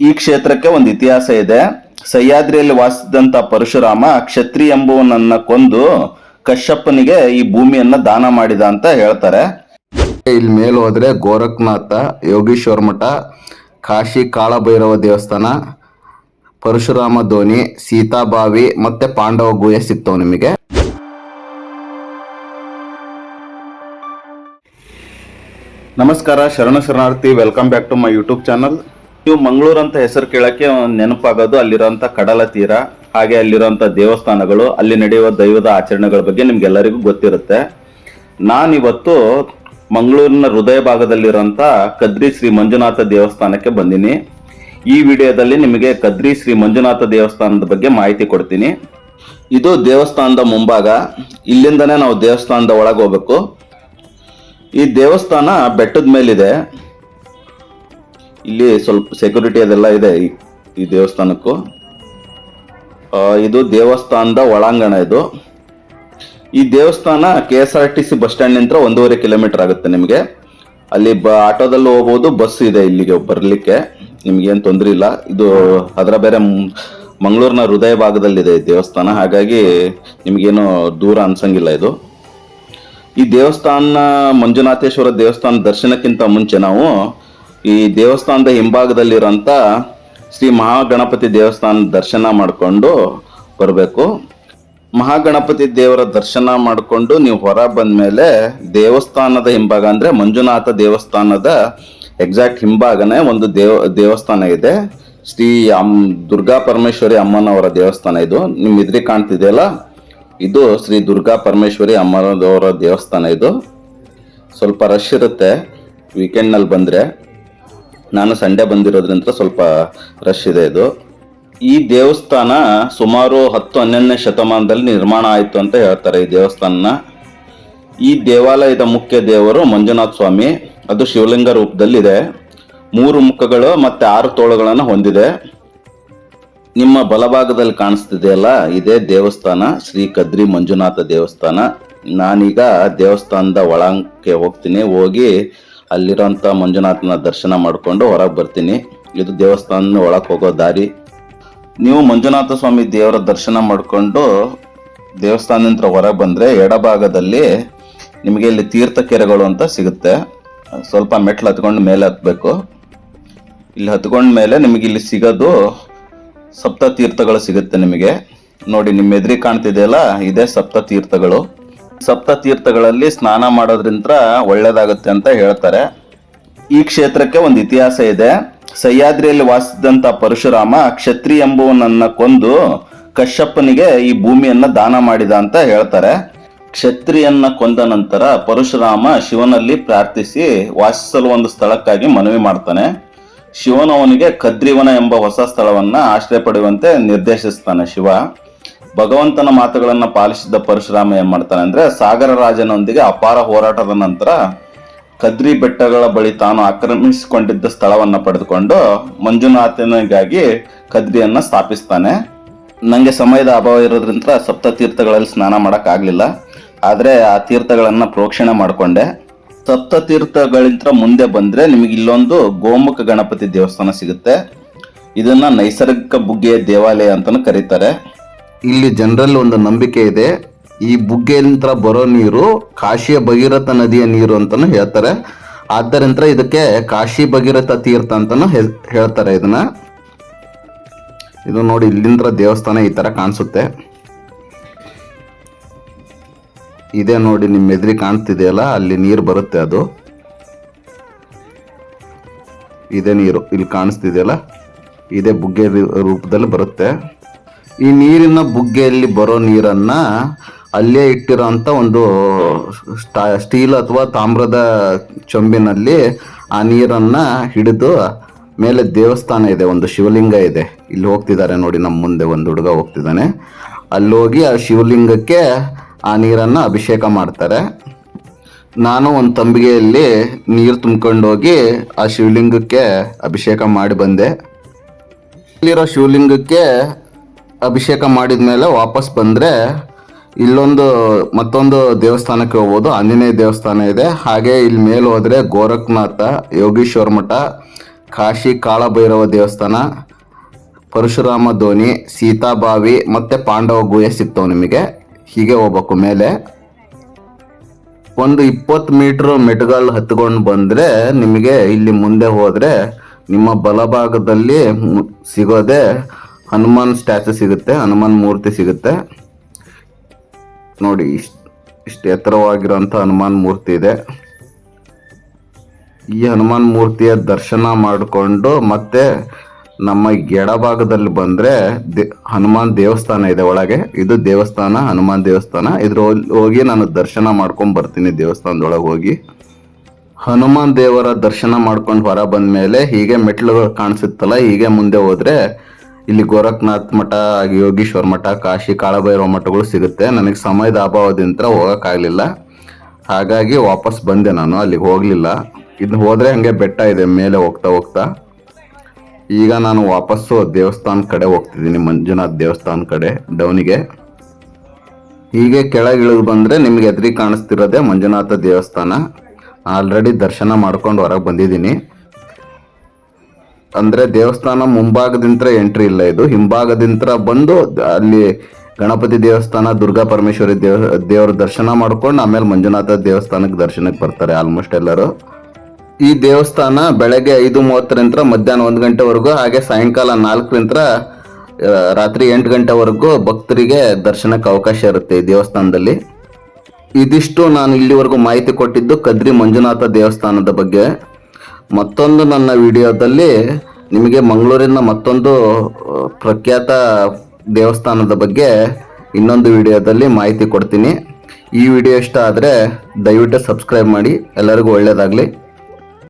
ಈ ಕ್ಷೇತ್ರಕ್ಕೆ ಒಂದು ಇತಿಹಾಸ ಇದೆ. ಸಹ್ಯಾದ್ರಿಯಲ್ಲಿ ವಾಸಿಸಿದಂತ ಪರಶುರಾಮ ಕ್ಷತ್ರಿ ಎಂಬುವನನ್ನ ಕೊಂದು ಕಶ್ಯಪ್ಪನಿಗೆ ಈ ಭೂಮಿಯನ್ನ ದಾನ ಮಾಡಿದ ಅಂತ ಹೇಳ್ತಾರೆ. ಇಲ್ಲಿ ಮೇಲೆ ಹೋದ್ರೆ ಗೋರಖ್ನಾಥ ಯೋಗೀಶ್ವರ ಮಠ ಕಾಶಿ ಕಾಳಭೈರವ ದೇವಸ್ಥಾನ ಪರಶುರಾಮ ಧೋನಿ ಸೀತಾಬಾವಿ ಮತ್ತೆ ಪಾಂಡವ ಗುಹೆ ಸಿಗ್ತಾವೆ ನಿಮಗೆ. ನಮಸ್ಕಾರ ಶರಣ ಶರಣಾರ್ಥಿ welcome back to my YouTube channel ನೀವು ಮಂಗಳೂರು ಅಂತ ಹೆಸರು ಕೇಳಕ್ಕೆ ನೆನಪಾಗೋದು ಅಲ್ಲಿರುವಂತ ಕಡಲ ತೀರ, ಹಾಗೆ ಅಲ್ಲಿರುವಂತ ದೇವಸ್ಥಾನಗಳು, ಅಲ್ಲಿ ನಡೆಯುವ ದೈವದ ಆಚರಣೆಗಳ ಬಗ್ಗೆ ನಿಮ್ಗೆಲ್ಲರಿಗೂ ಗೊತ್ತಿರುತ್ತೆ. ನಾನಿವತ್ತು ಮಂಗಳೂರಿನ ಹೃದಯ ಭಾಗದಲ್ಲಿರುವಂತ ಕದ್ರಿ ಶ್ರೀ ಮಂಜುನಾಥ ದೇವಸ್ಥಾನಕ್ಕೆ ಬಂದಿನಿ. ಈ ವಿಡಿಯೋದಲ್ಲಿ ನಿಮಗೆ ಕದ್ರಿ ಶ್ರೀ ಮಂಜುನಾಥ ದೇವಸ್ಥಾನದ ಬಗ್ಗೆ ಮಾಹಿತಿ ಕೊಡ್ತೀನಿ. ಇದು ದೇವಸ್ಥಾನದ ಮುಂಭಾಗ. ಇಲ್ಲಿಂದನೇ ನಾವು ದೇವಸ್ಥಾನದ ಒಳಗೆ ಹೋಗ್ಬೇಕು. ಈ ದೇವಸ್ಥಾನ ಬೆಟ್ಟದ ಮೇಲಿದೆ. ಇಲ್ಲಿ ಸ್ವಲ್ಪ ಸೆಕ್ಯೂರಿಟಿ ಅದೆಲ್ಲ ಇದೆ ಈ- ದೇವಸ್ಥಾನಕ್ಕೂ. ಇದು ದೇವಸ್ಥಾನದ ಒಳಾಂಗಣ ಇದು. ಈ ದೇವಸ್ಥಾನ K S R T C bus stand ನಿಂತ ಒಂದೂವರೆ ಕಿಲೋಮೀಟರ್ ಆಗುತ್ತೆ ನಿಮಗೆ. ಅಲ್ಲಿ ಬ, ಆಟೋದಲ್ಲಿ ಹೋಗ್ಬೋದು, ಬಸ್ ಇದೆ ಇಲ್ಲಿಗೆ ಬರಲಿಕ್ಕೆ. ನಿಮ್ಗೇನು ತೊಂದರೆ ಇಲ್ಲ. ಇದು ಅದರ ಬೇರೆ ಮಂಗಳೂರಿನ ಹೃದಯ ಭಾಗದಲ್ಲಿದೆ ದೇವಸ್ಥಾನ. ಹಾಗಾಗಿ ನಿಮಗೇನು ದೂರ ಅನ್ಸಂಗಿಲ್ಲ ಇದು. ಈ ದೇವಸ್ಥಾನ ಮಂಜುನಾಥೇಶ್ವರ ದೇವಸ್ಥಾನ ದರ್ಶನಕ್ಕಿಂತ ಮುಂಚೆ ನಾವು ಈ ದೇವಸ್ಥಾನದ ಹಿಂಭಾಗದಲ್ಲಿರೋಂಥ ಶ್ರೀ ಮಹಾಗಣಪತಿ ದೇವಸ್ಥಾನ ದರ್ಶನ ಮಾಡಿಕೊಂಡು ಬರಬೇಕು. ಮಹಾಗಣಪತಿ ದೇವರ ದರ್ಶನ ಮಾಡಿಕೊಂಡು ನೀವು ಹೊರ ಬಂದ ಮೇಲೆ ದೇವಸ್ಥಾನದ ಹಿಂಭಾಗ ಅಂದ್ರೆ ಮಂಜುನಾಥ ದೇವಸ್ಥಾನದ ಎಕ್ಸಾಕ್ಟ್ ಹಿಂಭಾಗನೇ ಒಂದು ದೇವ, ದೇವಸ್ಥಾನ ಇದೆ. ಶ್ರೀ ಅಮ್, ದುರ್ಗಾ ಪರಮೇಶ್ವರಿ ಅಮ್ಮನವರ ದೇವಸ್ಥಾನ ಇದು. ನಿಮ್ಮ ಇದ್ರಿ ಕಾಣ್ತಿದೆಯಲ್ಲ? ಇದು ಶ್ರೀ ದುರ್ಗಾ ಪರಮೇಶ್ವರಿ ಅಮ್ಮನವರ ದೇವಸ್ಥಾನ ಇದು. ಸ್ವಲ್ಪ ರಶ್ ಇರುತ್ತೆ. ವೀಕೆಂಡ್ನಲ್ಲಿ ಬಂದರೆ ನಾನು ಸಂಡೆ ಬಂದಿರೋದ್ರಿಂದ ಸ್ವಲ್ಪ ರಶ್ ಇದೆ ಇದು. ಈ ದೇವಸ್ಥಾನ ಸುಮಾರು ಹತ್ತು ಹನ್ನೊಂದನೇ ಶತಮಾನದಲ್ಲಿ ನಿರ್ಮಾಣ ಆಯಿತು ಅಂತ ಹೇಳ್ತಾರೆ ಈ ದೇವಸ್ಥಾನ ಈ ದೇವಾಲಯದ ಮುಖ್ಯ ದೇವರು ಮಂಜುನಾಥ ಸ್ವಾಮಿ. ಅದು ಶಿವಲಿಂಗ ರೂಪದಲ್ಲಿದೆ. ಮೂರು ಮುಖಗಳು ಮತ್ತೆ ಆರು ತೋಳುಗಳನ್ನು ಹೊಂದಿದೆ. ನಿಮ್ಮ ಬಲಭಾಗದಲ್ಲಿ ಕಾಣಿಸ್ತಿದೆಯಲ್ಲ, ಇದೇ ದೇವಸ್ಥಾನ, ಶ್ರೀ ಕದ್ರಿ ಮಂಜುನಾಥ ದೇವಸ್ಥಾನ. ನಾನೀಗ ದೇವಸ್ಥಾನದ ಒಳಾಂಕೆ ಹೋಗ್ತೀನಿ. ಹೋಗಿ ಅಲ್ಲಿರೋಂಥ ಮಂಜುನಾಥನ ದರ್ಶನ ಮಾಡಿಕೊಂಡು ಹೊರಗೆ ಬರ್ತೀನಿ. ಇದು ದೇವಸ್ಥಾನದ ಒಳಗೆ ಹೋಗೋ ದಾರಿ. ನೀವು ಮಂಜುನಾಥ ಸ್ವಾಮಿ ದೇವರ ದರ್ಶನ ಮಾಡಿಕೊಂಡು ದೇವಸ್ಥಾನದಿಂದ ಹೊರಗೆ ಬಂದರೆ ಎಡಭಾಗದಲ್ಲಿ ನಿಮಗೆ ಇಲ್ಲಿ ತೀರ್ಥ ಕೆರೆಗಳು ಅಂತ ಸಿಗುತ್ತೆ. ಸ್ವಲ್ಪ ಮೆಟ್ಲು ಹತ್ಕೊಂಡು ಮೇಲೆ ಹತ್ಬೇಕು. ಇಲ್ಲಿ ಹತ್ಕೊಂಡ ಮೇಲೆ ನಿಮಗೆ ಇಲ್ಲಿ ಸಿಗೋದು ಸಪ್ತ ತೀರ್ಥಗಳು ಸಿಗುತ್ತೆ ನಿಮಗೆ. ನೋಡಿ ನಿಮ್ಮ ಎದುರಿಗೆ ಕಾಣ್ತಿದೆಯಲ್ಲ, ಇದೇ ಸಪ್ತ ತೀರ್ಥಗಳು. ಸಪ್ತ ತೀರ್ಥಗಳಲ್ಲಿ ಸ್ನಾನ ಮಾಡೋದ್ರಿಂದ ಒಳ್ಳೇದಾಗುತ್ತೆ ಅಂತ ಹೇಳ್ತಾರೆ. ಈ ಕ್ಷೇತ್ರಕ್ಕೆ ಒಂದು ಇತಿಹಾಸ ಇದೆ. ಸಹ್ಯಾದ್ರಿಯಲ್ಲಿ ವಾಸಿಸಿದಂತ ಪರಶುರಾಮ ಕ್ಷತ್ರಿ ಎಂಬುವನನ್ನ ಕೊಂದು ಕಶ್ಯಪ್ಪನಿಗೆ ಈ ಭೂಮಿಯನ್ನ ದಾನ ಮಾಡಿದ ಅಂತ ಹೇಳ್ತಾರೆ. ಕ್ಷತ್ರಿಯನ್ನ ಕೊಂದ ನಂತರ ಪರಶುರಾಮ ಶಿವನಲ್ಲಿ ಪ್ರಾರ್ಥಿಸಿ ವಾಸಿಸಲು ಒಂದು ಸ್ಥಳಕ್ಕಾಗಿ ಮನವಿ ಮಾಡ್ತಾನೆ. ಶಿವನವನಿಗೆ ಕದ್ರಿವನ ಎಂಬ ಹೊಸ ಸ್ಥಳವನ್ನ ಆಶ್ರಯ ಪಡೆಯುವಂತೆ ನಿರ್ದೇಶಿಸ್ತಾನೆ ಶಿವ. ಭಗವಂತನ ಮಾತುಗಳನ್ನ ಪಾಲಿಸಿದ್ದ ಪರಶುರಾಮ ಏನ್ ಮಾಡ್ತಾನೆ ಅಂದ್ರೆ ಸಾಗರ ರಾಜನೊಂದಿಗೆ ಅಪಾರ ಹೋರಾಟದ ನಂತರ ಕದ್ರಿ ಬೆಟ್ಟಗಳ ಬಳಿ ತಾನು ಆಕ್ರಮಿಸಿಕೊಂಡಿದ್ದ ಸ್ಥಳವನ್ನ ಪಡೆದುಕೊಂಡು ಮಂಜುನಾಥನಿಗಾಗಿ ಕದ್ರಿಯನ್ನ ಸ್ಥಾಪಿಸ್ತಾನೆ. ನಂಗೆ ಸಮಯದ ಅಭಾವ ಇರೋದ್ರಿಂದ ಸಪ್ತ ತೀರ್ಥಗಳಲ್ಲಿ ಸ್ನಾನ ಮಾಡಕ್ ಆಗ್ಲಿಲ್ಲ ಆದ್ರೆ ಆ ತೀರ್ಥಗಳನ್ನ ಪ್ರೋಕ್ಷಣೆ ಮಾಡಿಕೊಂಡೆ. ಸಪ್ತ ತೀರ್ಥಗಳಿಂದ ಮುಂದೆ ಬಂದ್ರೆ ನಿಮಗೆ ಇಲ್ಲೊಂದು ಗೋಮುಖ ಗಣಪತಿ ದೇವಸ್ಥಾನ ಸಿಗುತ್ತೆ. ಇದನ್ನ ನೈಸರ್ಗಿಕ ಬುಗ್ಗೆಯ ದೇವಾಲಯ ಅಂತಾನು ಕರೀತಾರೆ. ಇಲ್ಲಿ ಜನರಲ್ಲಿ ಒಂದು ನಂಬಿಕೆ ಇದೆ. ಈ ಬುಗ್ಗೆಯಿಂದ ಬರೋ ನೀರು ಕಾಶಿಯ ಭಗೀರಥ ನದಿಯ ನೀರು ಅಂತಾನು ಹೇಳ್ತಾರೆ. ಆದ್ದರಿಂದ ಇದಕ್ಕೆ ಕಾಶಿ ಭಗೀರಥ ತೀರ್ಥ ಅಂತಾನು ಹೇಳ್ತಾರೆ ಇದನ್ನ. ಇದು ನೋಡಿ ಇಲ್ಲಿಂದ ದೇವಸ್ಥಾನ ಈ ತರ ಕಾಣಿಸುತ್ತೆ. ಇದೆ ನೋಡಿ ನಿಮ್ಮ ಎದುರಿ ಕಾಣ್ತಿದೆಯಲ್ಲ, ಅಲ್ಲಿ ನೀರು ಬರುತ್ತೆ ಅದು. ಇದೆ ನೀರು, ಇಲ್ಲಿ ಕಾಣಿಸ್ತಿದೆಯಲ್ಲ? ಇದೇ ಬುಗ್ಗೆ ರೂಪದಲ್ಲಿ ಬರುತ್ತೆ. ಈ ನೀರಿನ ಬುಗ್ಗೆಯಲ್ಲಿ ಬರೋ ನೀರನ್ನ ಅಲ್ಲೇ ಇಟ್ಟಿರೋಂಥ ಒಂದು ಸ್ಟಾ- ಸ್ಟೀಲ್ ಅಥವಾ ತಾಮ್ರದ ಚೊಂಬಿನಲ್ಲಿ ಆ ನೀರನ್ನ ಹಿಡಿದು ಮೇಲೆ ದೇವಸ್ಥಾನ ಇದೆ, ಒಂದು ಶಿವಲಿಂಗ ಇದೆ. ಇಲ್ಲಿ ಹೋಗ್ತಿದ್ದಾರೆ ನೋಡಿ, ನಮ್ಮ ಮುಂದೆ ಒಂದು ಹುಡುಗ ಹೋಗ್ತಿದ್ದಾನೆ. ಅಲ್ಲಿ ಹೋಗಿ ಆ ಶಿವಲಿಂಗಕ್ಕೆ ಆ ನೀರನ್ನ ಅಭಿಷೇಕ ಮಾಡ್ತಾರೆ. ನಾನು ಒಂದು ತಂಬಿಗೆಯಲ್ಲಿ ನೀರು ತುಂಬ್ಕೊಂಡು ಹೋಗಿ ಆ ಶಿವಲಿಂಗಕ್ಕೆ ಅಭಿಷೇಕ ಮಾಡಿ ಬಂದೆ. ಇಲ್ಲಿರೋ ಶಿವಲಿಂಗಕ್ಕೆ ಅಭಿಷೇಕ ಮಾಡಿದ ಮೇಲೆ ವಾಪಸ್ ಬಂದರೆ ಇಲ್ಲೊಂದು ಮತ್ತೊಂದು ದೇವಸ್ಥಾನಕ್ಕೆ ಹೋಗ್ಬೋದು. ಆಂಜನೇಯ ದೇವಸ್ಥಾನ ಇದೆ. ಹಾಗೆ ಇಲ್ಲಿ ಮೇಲೆ ಹೋದರೆ ಗೋರಖ್ನಾಥ, ಯೋಗೀಶ್ವರ ಮಠ, ಕಾಶಿ ಕಾಳಭೈರವ ದೇವಸ್ಥಾನ, ಪರಶುರಾಮ ಧೋನಿ, ಸೀತಾಬಾವಿ ಮತ್ತೆ ಪಾಂಡವ ಗುಹೆ ಸಿಗ್ತಾವೆ ನಿಮಗೆ. ಹೀಗೆ ಹೋಗ್ಬೇಕು ಮೇಲೆ. ಒಂದು ಇಪ್ಪತ್ತು ಮೀಟರ್ ಮೆಟ್ಗಳು ಹತ್ಕೊಂಡು ಬಂದ್ರೆ ನಿಮಗೆ ಇಲ್ಲಿ ಮುಂದೆ ಹೋದರೆ ನಿಮ್ಮ ಬಲಭಾಗದಲ್ಲಿ ಸಿಗೋದೆ ಹನುಮಾನ್ ಸ್ಟ್ಯಾಚು ಸಿಗುತ್ತೆ, ಹನುಮಾನ್ ಮೂರ್ತಿ ಸಿಗುತ್ತೆ. ನೋಡಿ, ಇಷ್ಟು ಇಷ್ಟು ಹನುಮಾನ್ ಮೂರ್ತಿ ಇದೆ. ಈ ಹನುಮಾನ್ ಮೂರ್ತಿಯ ದರ್ಶನ ಮಾಡಿಕೊಂಡು ಮತ್ತೆ ನಮ್ಮ ಎಡಭಾಗದಲ್ಲಿ ಬಂದ್ರೆ ದೇ, ಹನುಮಾನ್ ದೇವಸ್ಥಾನ ಇದೆ ಒಳಗೆ. ಇದು ದೇವಸ್ಥಾನ, ಹನುಮಾನ್ ದೇವಸ್ಥಾನ. ಇದ್ರ ಹೋಗಿ ನಾನು ದರ್ಶನ ಮಾಡ್ಕೊಂಡ್ ಬರ್ತೀನಿ ದೇವಸ್ಥಾನದೊಳಗೆ ಹೋಗಿ. ಹನುಮಾನ್ ದೇವರ ದರ್ಶನ ಮಾಡ್ಕೊಂಡು ಹೊರ ಬಂದ ಮೇಲೆ ಹೀಗೆ ಮೆಟ್ಲುಗಳು ಕಾಣಿಸುತ್ತಲ್ಲ, ಹೀಗೆ ಮುಂದೆ ಹೋದ್ರೆ ಇಲ್ಲಿ ಗೋರಖ್ನಾಥ್ ಮಠ ಯೋಗೀಶ್ವರ ಮಠ, ಕಾಶಿ, ಕಾಳಭೈರವ ಮಠಗಳು ಸಿಗುತ್ತೆ. ನನಗೆ ಸಮಯದ ಅಭಾವದಿಂದ ಹೋಗೋಕ್ಕಾಗಲಿಲ್ಲ. ಹಾಗಾಗಿ ವಾಪಸ್ ಬಂದೆ ನಾನು, ಅಲ್ಲಿಗೆ ಹೋಗಲಿಲ್ಲ. ಇನ್ನು ಹೋದರೆ ಹಾಗೆ ಬೆಟ್ಟ ಇದೆ, ಮೇಲೆ ಹೋಗ್ತಾ ಹೋಗ್ತಾ. ಈಗ ನಾನು ವಾಪಸ್ಸು ದೇವಸ್ಥಾನ ಕಡೆ ಹೋಗ್ತಿದ್ದೀನಿ, ಮಂಜುನಾಥ್ ದೇವಸ್ಥಾನ ಕಡೆ, ಡೌನಿಗೆ. ಹೀಗೆ ಕೆಳಗಿಳಿದು ಬಂದ್ರೆ ನಿಮ್ಗೆ ಎದುರಿಗೆ ಕಾಣಿಸ್ತಿರೋದೇ ಮಂಜುನಾಥ ದೇವಸ್ಥಾನ. ಆಲ್ರೆಡಿ ದರ್ಶನ ಮಾಡ್ಕೊಂಡು ಹೊರಗೆ ಬಂದಿದ್ದೀನಿ. ಅಂದ್ರೆ ದೇವಸ್ಥಾನ ಮುಂಭಾಗದಿಂದ ಎಂಟ್ರಿ ಇಲ್ಲ ಇದು. ಹಿಂಭಾಗದಿಂದ ಬಂದು ಅಲ್ಲಿ ಗಣಪತಿ ದೇವಸ್ಥಾನ, ದುರ್ಗಾ ಪರಮೇಶ್ವರಿ ದೇವ, ದೇವರ ದರ್ಶನ ಮಾಡ್ಕೊಂಡು ಆಮೇಲೆ ಮಂಜುನಾಥ ದೇವಸ್ಥಾನಕ್ಕೆ ದರ್ಶನಕ್ಕೆ ಬರ್ತಾರೆ ಆಲ್ಮೋಸ್ಟ್ ಎಲ್ಲರೂ. ಈ ದೇವಸ್ಥಾನ ಬೆಳಗ್ಗೆ ಐದು ಮೂವತ್ತರಿಂದ ಮಧ್ಯಾಹ್ನ ಒಂದು ಗಂಟೆವರೆಗೂ ಹಾಗೆ ಸಾಯಂಕಾಲ ನಾಲ್ಕರಿಂದ ರಾತ್ರಿ ಎಂಟು ಗಂಟೆವರೆಗೂ ಭಕ್ತರಿಗೆ ದರ್ಶನಕ್ಕೆ ಅವಕಾಶ ಇರುತ್ತೆ ಈ ದೇವಸ್ಥಾನದಲ್ಲಿ. ಇದಿಷ್ಟು ನಾನು ಇಲ್ಲಿವರೆಗೂ ಮಾಹಿತಿ ಕೊಟ್ಟಿದ್ದು ಕದ್ರಿ ಮಂಜುನಾಥ ದೇವಸ್ಥಾನದ ಬಗ್ಗೆ. ಮತ್ತೊಂದು ನನ್ನ ವಿಡಿಯೋದಲ್ಲಿ ನಿಮಗೆ ಮಂಗಳೂರಿನ ಮತ್ತೊಂದು ಪ್ರಖ್ಯಾತ ದೇವಸ್ಥಾನದ ಬಗ್ಗೆ ಇನ್ನೊಂದು ವಿಡಿಯೋದಲ್ಲಿ ಮಾಹಿತಿ ಕೊಡ್ತೀನಿ. ಈ ವಿಡಿಯೋ ಇಷ್ಟ ಆದರೆ ದಯವಿಟ್ಟು ಸಬ್ಸ್ಕ್ರೈಬ್ ಮಾಡಿ. ಎಲ್ಲರಿಗೂ ಒಳ್ಳೆಯದಾಗಲಿ